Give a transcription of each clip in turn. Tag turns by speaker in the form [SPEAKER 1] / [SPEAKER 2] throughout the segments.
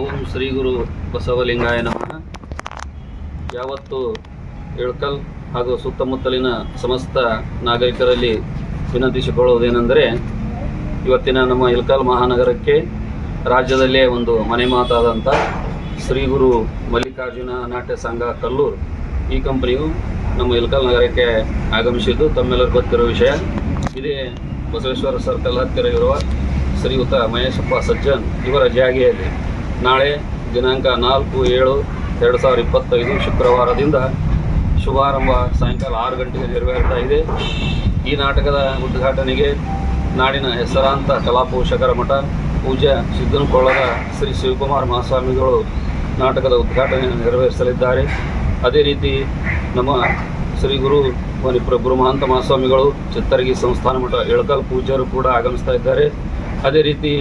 [SPEAKER 1] ಓಂ ಶ್ರೀ ಗುರು ಬಸವಲಿಂಗಾಯ ನಮಃ. ಯಾವತ್ತು ಇಳ್ಕಲ್ ಹಾಗೂ ಸುತ್ತಮುತ್ತಲಿನ ಸಮಸ್ತ ನಾಗರಿಕರಲ್ಲಿ ವಿನಂತಿಸಿಕೊಳ್ಳುವುದೇನೆಂದರೆ, ಇವತ್ತಿನ ನಮ್ಮ ಇಳ್ಕಲ್ ಮಹಾನಗರಕ್ಕೆ ರಾಜ್ಯದಲ್ಲೇ ಒಂದು ಮನೆ ಮಾತಾದಂಥ ಶ್ರೀ ಗುರು ಮಲ್ಲಿಕಾರ್ಜುನ ನಾಟ್ಯ ಸಂಘ ಕಲ್ಲೂರು. ಈ ಕಂಪನಿಯು ನಮ್ಮ ಇಳ್ಕಲ್ ನಗರಕ್ಕೆ ಆಗಮಿಸಿದ್ದು ತಮ್ಮೆಲ್ಲರಿಗೂ ಗೊತ್ತಿರೋ ವಿಷಯ. ಇದೇ ಬಸವೇಶ್ವರ ಸರ್ಕಲ್ ಹತ್ತಿರ ಇರುವ ಶ್ರೀಯುತ ಮಹೇಶಪ್ಪ ಸಜ್ಜನ್ ಇವರ ಜಾಗೆಯಲ್ಲಿ. ನಾಳೆ ದಿನಾಂಕ ನಾಲ್ಕು ಏಳು ಎರಡು ಸಾವಿರದ ಇಪ್ಪತ್ತೈದು ಶುಕ್ರವಾರದಿಂದ ಶುಭಾರಂಭ ಸಾಯಂಕಾಲ ಆರು ಗಂಟೆಗೆ ನೆರವೇರ್ತಾ ಇದೆ. ಈ ನಾಟಕದ ಉದ್ಘಾಟನೆಗೆ ನಾಡಿನ ಹೆಸರಾಂತ ಕಲಾಪೋಷಕರ ಮಠ, ಪೂಜ್ಯ ಸಿದ್ದನಕೊಳ್ಳದ ಶ್ರೀ ಶಿವಕುಮಾರ್ ಮಹಾಸ್ವಾಮಿಗಳು ನಾಟಕದ ಉದ್ಘಾಟನೆಯನ್ನು ನೆರವೇರಿಸಲಿದ್ದಾರೆ. ಅದೇ ರೀತಿ ನಮ್ಮ ಶ್ರೀ ಗುರು ಮಣಿಪ್ರಭು ಮಹಾಂತ ಮಹಾಸ್ವಾಮಿಗಳು, ಚಿತ್ತರಗಿ ಸಂಸ್ಥಾನ ಮಠ, ಎಳಕಲ್ ಪೂಜ್ಯರು ಕೂಡ ಆಗಮಿಸ್ತಾ ಇದ್ದಾರೆ. ಅದೇ ರೀತಿ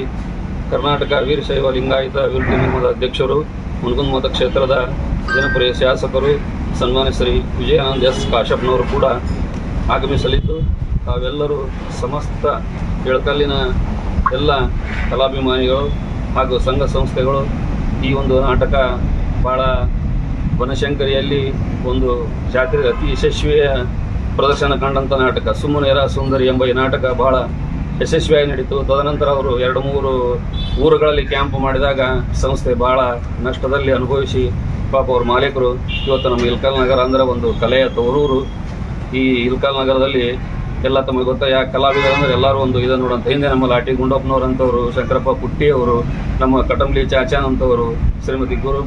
[SPEAKER 1] ಕರ್ನಾಟಕ ವೀರಶೈವ ಲಿಂಗಾಯತ ಅಭಿವೃದ್ಧಿ ನಿಗಮದ ಅಧ್ಯಕ್ಷರು, ಮುನಗುಂದ ಮತಕ್ಷೇತ್ರದ ಜನಪ್ರಿಯ ಶಾಸಕರು, ಸನ್ಮಾನ್ಯ ಶ್ರೀ ವಿಜಯಾನಂದ ಎಸ್ ಕಾಶಪ್ಪನವರು ಕೂಡ ಆಗಮಿಸಲಿದ್ದು, ತಾವೆಲ್ಲರೂ ಸಮಸ್ತ ಎಳಕಲ್ಲಿನ ಎಲ್ಲ ಕಲಾಭಿಮಾನಿಗಳು ಹಾಗೂ ಸಂಘ ಸಂಸ್ಥೆಗಳು ಈ ಒಂದು ನಾಟಕ ಭಾಳ ಬನಶಂಕರಿಯಲ್ಲಿ ಒಂದು ಜಾತ್ರೆ ಅತಿ ಯಶಸ್ವಿಯ ಪ್ರದರ್ಶನ ಕಂಡಂಥ ನಾಟಕ. ಸುಮ್ಮನೆರ ಸುಂದರಿ ಎಂಬ ಈ ನಾಟಕ ಬಹಳ ಯಶಸ್ವಿಯಾಗಿ ನಡೀತು. ತದನಂತರ ಅವರು ಎರಡು ಮೂರು ಊರುಗಳಲ್ಲಿ ಕ್ಯಾಂಪ್ ಮಾಡಿದಾಗ ಸಂಸ್ಥೆ ಬಹಳ ನಷ್ಟದಲ್ಲಿ ಅನುಭವಿಸಿ ಪಾಪ ಅವ್ರ ಮಾಲೀಕರು ಇವತ್ತು ನಮ್ಮ ಇಲ್ಕಲ್ ನಗರ ಅಂದರೆ ಒಂದು ಕಲೆಯ ತವರೂರು. ಈ ಇಲ್ಕಲ್ ನಗರದಲ್ಲಿ ಎಲ್ಲ ತಮಗೆ ಗೊತ್ತಾ ಯಾಕೆ ಕಲಾವಿದರು ಅಂದರೆ ಎಲ್ಲರೂ ಒಂದು ಇದನ್ನು ನೋಡಂತ ಹಿಂದೆ ನಮ್ಮ ಲಾಟಿ ಗುಂಡಪ್ಪನವ್ರು ಅಂತವರು ಶಂಕರಪ್ಪ ಪುಟ್ಟಿಯವರು, ನಮ್ಮ ಕಟಂಬ್ಲಿ ಚಾಚಾನ್ ಅಂತವರು ಶ್ರೀಮತಿ ಗುರು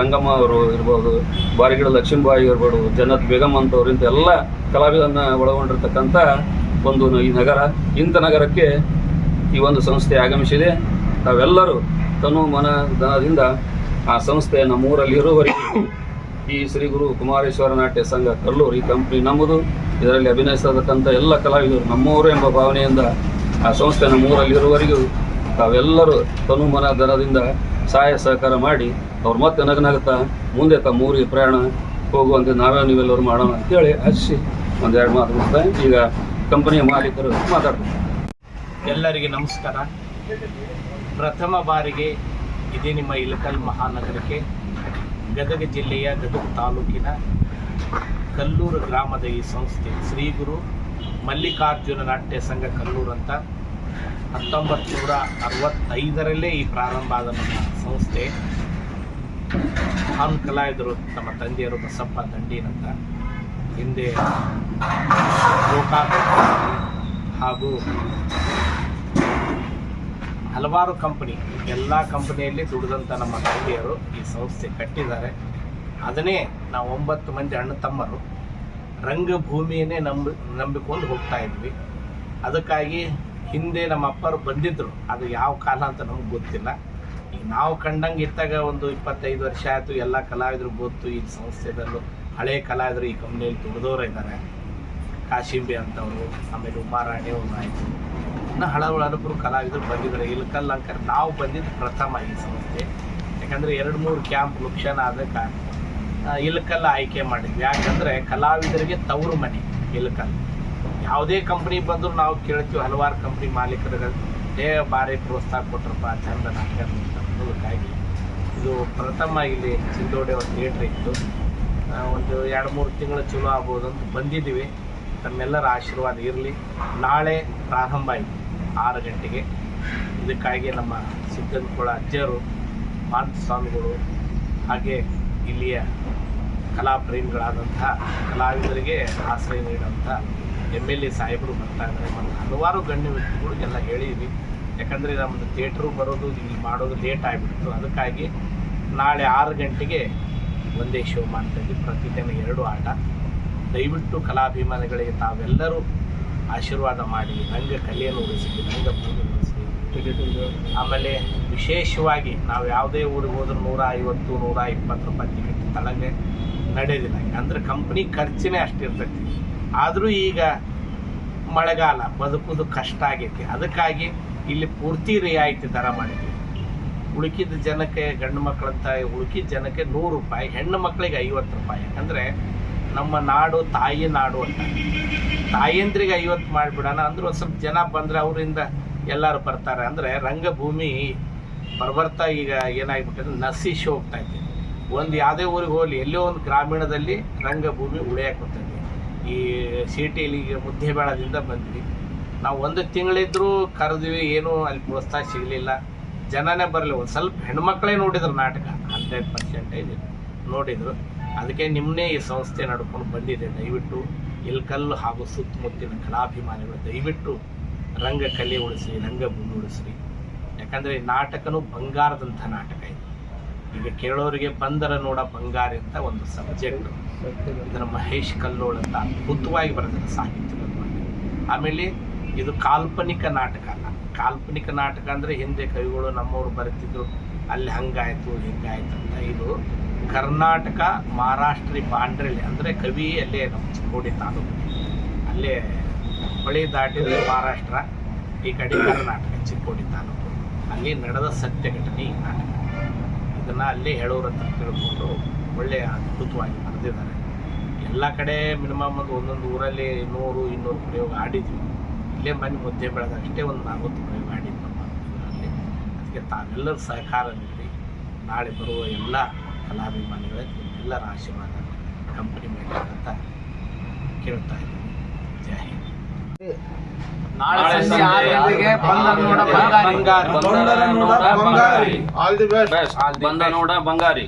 [SPEAKER 1] ರಂಗಮ್ಮ ಅವರು ಇರ್ಬೋದು, ಬಾರಿಗಿಡ ಲಕ್ಷ್ಮೀಬಾಯಿ ಇರ್ಬೋದು ಜನತ್ ಬೇಗಮ್ ಅಂತವ್ರು ಇಂಥ ಎಲ್ಲ ಕಲಾವಿದರನ್ನ ಒಳಗೊಂಡಿರ್ತಕ್ಕಂಥ ಒಂದು ಈ ನಗರ, ಇಂಥ ನಗರಕ್ಕೆ ಈ ಒಂದು ಸಂಸ್ಥೆ ಆಗಮಿಸಿದೆ. ತಾವೆಲ್ಲರೂ ತನು ಮನ ಧನದಿಂದ ಆ ಸಂಸ್ಥೆ ನಮ್ಮೂರಲ್ಲಿ ಇರುವರೆಗೂ ಈ ಶ್ರೀ ಗುರು ಕುಮಾರೇಶ್ವರ ನಾಟ್ಯ ಸಂಘ ಕಲ್ಲೂರು ಈ ಕಂಪ್ನಿ ನಮ್ಮದು. ಇದರಲ್ಲಿ ಅಭಿನಯಿಸತಕ್ಕಂಥ ಎಲ್ಲ ಕಲಾವಿದರು ನಮ್ಮವರು ಎಂಬ ಭಾವನೆಯಿಂದ ಆ ಸಂಸ್ಥೆ ನಮ್ಮೂರಲ್ಲಿ ಇರುವವರೆಗೂ ತಾವೆಲ್ಲರೂ ತನು ಮನ ಧನದಿಂದ ಸಹಾಯ ಸಹಕಾರ ಮಾಡಿ ಅವ್ರು ಮತ್ತೆ ನಗನಗುತ್ತಾ ಮುಂದೆ ತಮ್ಮ ಊರಿಗೆ ಪ್ರಯಾಣ ಹೋಗುವಂತೆ ನಾವೇ ನೀವೆಲ್ಲರೂ ಮಾಡೋಣ ಅಂತೇಳಿ ಹಚ್ಚಿ ಒಂದೆರಡು ಮಾತು ಈಗ ಕಂಪನಿಯ ಮಾಲೀಕರು ಮಾತಾಡ್ತಾರೆ.
[SPEAKER 2] ಎಲ್ಲರಿಗೆ ನಮಸ್ಕಾರ. ಪ್ರಥಮ ಬಾರಿಗೆ ಇದೇ ನಿಮ್ಮ ಇಲಕಲ್ ಮಹಾನಗರಕ್ಕೆ ಗದಗ ಜಿಲ್ಲೆಯ ಗದಗ ತಾಲೂಕಿನ ಕಲ್ಲೂರು ಗ್ರಾಮದ ಈ ಸಂಸ್ಥೆ ಶ್ರೀ ಗುರು ಮಲ್ಲಿಕಾರ್ಜುನ ನಾಟ್ಯ ಸಂಘ ಕಲ್ಲೂರು ಅಂತ ಹತ್ತೊಂಬತ್ತು ನೂರ ಅರವತ್ತೈದರಲ್ಲೇ ಈ ಪ್ರಾರಂಭ ಆದ ನಮ್ಮ ಸಂಸ್ಥೆ. ಮಹಾನ್ ಕಲಾವಿದರು ತಮ್ಮ ತಂದೆಯರು ಬಸಪ್ಪ ದಂಡೀನಂತ. ಹಿಂದೆ ಹಾಗೂ ಹಲವಾರು ಕಂಪನಿ, ಎಲ್ಲ ಕಂಪನಿಯಲ್ಲಿ ದುಡಿದಂಥ ನಮ್ಮ ತಂಗಿಯರು ಈ ಸಂಸ್ಥೆ ಕಟ್ಟಿದ್ದಾರೆ. ಅದನ್ನೇ ನಾವು ಒಂಬತ್ತು ಮಂದಿ ಅಣ್ಣ ತಮ್ಮರು ರಂಗಭೂಮಿಯನ್ನೇ ನಂಬಿ, ನಂಬಿಕೊಂಡು ಹೋಗ್ತಾ ಇದ್ವಿ. ಅದಕ್ಕಾಗಿ ಹಿಂದೆ ನಮ್ಮ ಅಪ್ಪರು ಬಂದಿದ್ದರು ಅದು ಯಾವ ಕಾಲ ಅಂತ ನಮಗೆ ಗೊತ್ತಿಲ್ಲ. ಈಗ ನಾವು ಕಂಡಂಗೆ ಇದ್ದಾಗ ಒಂದು ಇಪ್ಪತ್ತೈದು ವರ್ಷ ಆಯಿತು. ಎಲ್ಲ ಕಲಾವಿದರು ಗೊತ್ತು ಈ ಸಂಸ್ಥೆದಲ್ಲೂ ಹಳೆ ಕಲಾವಿದರು ಈ ಕಂಪ್ನಿಯಲ್ಲಿ ದುಡಿದವರು ಇದ್ದಾರೆ. ಕಾಶಿಂಬಿ ಅಂತವರು, ಆಮೇಲೆ ಉಮಾರಾಣಿ ಅವ್ರು. ಆಯಿತು ಇನ್ನು ಹಲವರು ಕಲಾವಿದರು ಬಂದಿದ್ದಾರೆ. ಇಲ್ಕಲ್ ಅಂಕರ್ ನಾವು ಬಂದಿದ್ದು ಪ್ರಥಮ ಈ ಸಂಸ್ಥೆ. ಯಾಕಂದರೆ ಎರಡು ಮೂರು ಕ್ಯಾಂಪ್ ಲುಕ್ಷನ್ ಆದಕ್ಕೆ ಇಲ್ಕಲ್ ಆಯ್ಕೆ ಮಾಡಿದ್ವಿ. ಯಾಕಂದರೆ ಕಲಾವಿದರಿಗೆ ತವರು ಮನೆ ಇಲ್ಕಲ್ ಯಾವುದೇ ಕಂಪ್ನಿ ಬಂದರೂ ನಾವು ಕೇಳ್ತೀವಿ, ಹಲವಾರು ಕಂಪ್ನಿ ಮಾಲೀಕರುಗಳು ಹೇ ಭಾರಿ ಪ್ರೋತ್ಸಾಹ ಕೊಟ್ರಪ್ಪ, ಚಂದ ನಾಟಕ ಅದಕ್ಕಾಗಿ ಇದು ಪ್ರಥಮ ಇಲ್ಲಿ ಚಿಂದೋಡೆ ಒಂದು ಥಿಯೇಟ್ರ್ ಇತ್ತು. ಒಂದು ಎರಡು ಮೂರು ತಿಂಗಳು ಚಲೋ ಆಗ್ಬೋದು ಅಂತ ಬಂದಿದ್ದೀವಿ. ತಮ್ಮೆಲ್ಲರ ಆಶೀರ್ವಾದ ಇರಲಿ. ನಾಳೆ ಪ್ರಾರಂಭ ಆಯಿತು. ಆರು ಗಂಟೆಗೆ. ಇದಕ್ಕಾಗಿ ನಮ್ಮ ಸಿದ್ದನಕೊಳ ಅಜ್ಜರು ಮಾಂತ ಸ್ವಾಮಿಗಳು ಹಾಗೆ ಇಲ್ಲಿಯ ಕಲಾ ಕಲಾಪ್ರೇಮಿಗಳಾದಂತಹ ಕಲಾವಿದರಿಗೆ ಆಶ್ರಯ ನೀಡುವಂಥ ಎಂ ಎಲ್ ಎ ಸಾಹೇಬರು ಬರ್ತಾ ಇದ್ದಾರೆ. ಮತ್ತು ಹಲವಾರು ಗಣ್ಯ ವ್ಯಕ್ತಿಗಳಿಗೆಲ್ಲ ಹೇಳಿದ್ವಿ. ಯಾಕಂದರೆ ನಮ್ಮದು ಥಿಯೇಟ್ರು ಬರೋದು, ಇಲ್ಲಿ ಮಾಡೋದು ಲೇಟ್ ಆಗಿಬಿಡ್ತು. ಅದಕ್ಕಾಗಿ ನಾಳೆ ಆರು ಗಂಟೆಗೆ ಒಂದೇ ಶೋ ಮಾಡ್ತಾಯಿದ್ವಿ ಪ್ರತಿದಿನ ಎರಡು ಆಟ. ದಯವಿಟ್ಟು ಕಲಾಭಿಮಾನಿಗಳಿಗೆ ತಾವೆಲ್ಲರೂ ಆಶೀರ್ವಾದ ಮಾಡಿ ರಂಗ ಕಲೆಯನ್ನು ಉಳಿಸಿ ರಂಗಭೂಮಿ ಉಳಿಸಿ ಆಮೇಲೆ ವಿಶೇಷವಾಗಿ ನಾವು ಯಾವುದೇ ಊರಿಗೆ ಹೋದ್ರೂ ನೂರ ಐವತ್ತು, ನೂರ ಇಪ್ಪತ್ತು ರೂಪಾಯಿ ಟಿಕೆಟ್ ತಳಗೆ ನಡೆಯೋದಿಲ್ಲ ಅಂದರೆ ಕಂಪ್ನಿ ಖರ್ಚಿನೇ ಅಷ್ಟಿರ್ತೈತಿ ಆದರೂ ಈಗ ಮಳೆಗಾಲ ಬದುಕೋದು ಕಷ್ಟ ಆಗೈತಿ. ಅದಕ್ಕಾಗಿ ಇಲ್ಲಿ ಪೂರ್ತಿ ರಿಯಾಯಿತಿ ದರ ಮಾಡಿದ್ವಿ. ಉಳುಕಿದ ಜನಕ್ಕೆ ಗಂಡು ಮಕ್ಕಳಂತ ಉಳುಕಿದ ಜನಕ್ಕೆ ನೂರು ರೂಪಾಯಿ, ಹೆಣ್ಣು ಮಕ್ಕಳಿಗೆ ಐವತ್ತು ರೂಪಾಯಿ. ಯಾಕಂದರೆ ನಮ್ಮ ನಾಡು ತಾಯಿ ನಾಡು ಅಂತ. ತಾಯಂದ್ರಿಗೆ ಐವತ್ತು ಮಾಡಿಬಿಡೋಣ ಅಂದ್ರೆ ಒಂದು ಸ್ವಲ್ಪ ಜನ ಬಂದರೆ ಅವರಿಂದ ಎಲ್ಲರೂ ಬರ್ತಾರೆ. ಅಂದರೆ ರಂಗಭೂಮಿ ಬರ್ಬರ್ತಾ ಈಗ ಏನಾಗ್ಬಿಟ್ಟಿದೆ? ನಶಿಸಿ ಹೋಗ್ತಾ ಇದೆ. ಒಂದು ಯಾವುದೇ ಊರಿಗೆ ಹೋಗಲಿ ಎಲ್ಲೋ ಒಂದು ಗ್ರಾಮೀಣದಲ್ಲಿ ರಂಗಭೂಮಿ ಉಳಿಯಕ್ಕೆ ಹೋಗ್ತದೆ. ಈ ಸಿಟಿಲಿ ಈಗ ಮುದ್ದೆಬೇಳದಿಂದ ಬಂದ್ವಿ. ನಾವು ಒಂದು ತಿಂಗಳಿದ್ರು ಕರೆದ್ವಿ, ಏನೂ ಅಲ್ಲಿ ಪ್ರೋತ್ಸಾಹ ಸಿಗಲಿಲ್ಲ. ಜನನೇ ಬರಲಿ ಒಂದು ಸ್ವಲ್ಪ ಹೆಣ್ಮಕ್ಳೇ ನೋಡಿದ್ರು ನಾಟಕ. ಹಂಡ್ರೆಡ್ ಪರ್ಸೆಂಟೇಜ್ ನೋಡಿದ್ರು. ಅದಕ್ಕೆ ನಿಮ್ಮನ್ನೇ ಈ ಸಂಸ್ಥೆ ನಡ್ಕೊಂಡು ಬಂದಿದೆ. ದಯವಿಟ್ಟು ಇಲ್ಕಲ್ಲು ಹಾಗೂ ಸುತ್ತಮುತ್ತಲಿನ ಕಲಾಭಿಮಾನಿಗಳು ದಯವಿಟ್ಟು ರಂಗ ಕಲೆ ಉಳಿಸಿ ರಂಗಭೂಮಿ ಉಳಿಸ್ರಿ. ಯಾಕಂದರೆ ಈ ನಾಟಕನೂ ಬಂಗಾರದಂಥ ನಾಟಕ ಇದು. ಈಗ ಕೇಳೋರಿಗೆ ಬಂದರ ನೋಡ ಬಂಗಾರ ಅಂತ ಒಂದು ಸಬ್ಜೆಕ್ಟ್ ಇದನ್ನ ಮಹೇಶ್ ಕಲ್ಲೋಳ್ ಅಂತ ಅದ್ಭುತವಾಗಿ ಬರೆದಿದ್ದಾರೆ ಸಾಹಿತ್ಯದ ಬಗ್ಗೆ ಆಮೇಲೆ ಇದು ಕಾಲ್ಪನಿಕ ನಾಟಕ ಅಲ್ಲ. ಕಾಲ್ಪನಿಕ ನಾಟಕ ಅಂದರೆ ಹಿಂದೆ ಕವಿಗಳು ನಮ್ಮವರು ಬರ್ತಿದ್ರು ಅಲ್ಲಿ ಹಂಗಾಯ್ತು, ಹಿಂಗಾಯ್ತು ಅಂತ ಇದು ಕರ್ನಾಟಕ ಮಹಾರಾಷ್ಟ್ರ ಬಾಂಡ್ರಿಲಿ ಅಂದರೆ ಕವಿ ಅಲ್ಲೇ ನಮ್ಮ ಚಿಕ್ಕೋಡಿ ತಾಲೂಕು. ಅಲ್ಲೇ ಹೊಳಿ ದಾಟಿದ್ರೆ ಮಹಾರಾಷ್ಟ್ರ, ಈ ಕಡೆ ಕರ್ನಾಟಕ, ಚಿಕ್ಕೋಡಿ ತಾಲೂಕು. ಅಲ್ಲಿ ನಡೆದ ಸತ್ಯ ಘಟನೆ ಈ ನಾಟಕ. ಇದನ್ನು ಅಲ್ಲೇ ಹೇಳೋರು ಹತ್ರ ತಿಳ್ಕೊಂಡು ಒಳ್ಳೆಯ ಅದ್ಭುತವಾಗಿ ಬರೆದಿದ್ದಾರೆ. ಎಲ್ಲ ಕಡೆ ಮಿನಿಮಮ್ ಒಂದು ಒಂದೊಂದು ಊರಲ್ಲಿ ನೂರು ಇನ್ನೂರು ಪ್ರಯೋಗ ಆಡಿದ್ವಿ. ಇಲ್ಲೇ ಮನೆ ಮುದ್ದೆ ಬೆಳೆದ ಅಷ್ಟೇ ಒಂದು ನಲ್ವತ್ತು ಪ್ರಯೋಗ ಆಡಿದ್ವಿ ನಮ್ಮ ಅದಕ್ಕೆ ತಾವೆಲ್ಲರೂ ಸಹಕಾರ ನೀಡಿ, ನಾಳೆ ಬರುವ ಎಲ್ಲ ಕಲಾಭಿಮಾನಿಗಳಿಗೆ ಎಲ್ಲರ ಆಶೀರ್ವಾದ ಕಂಪನಿ ಮೇಲೆ ಅಂತ ಕೇಳ್ತಾ ಇದ್ದೀನಿ. ಜೈ ಹಿಂದ್.
[SPEAKER 3] ನಾಳೆ ಸಂಜೆ ಬಂದ ನೋಡ
[SPEAKER 2] ಬಂಗಾರಿ.
[SPEAKER 1] ಬಂದ ನೋಡ ಬಂಗಾರಿ
[SPEAKER 4] ಆಲ್ ದಿ ಬೆಸ್ಟ್
[SPEAKER 1] ಬೆಸ್ಟ್ ಬಂದ ನೋಡ ಬಂಗಾರಿ.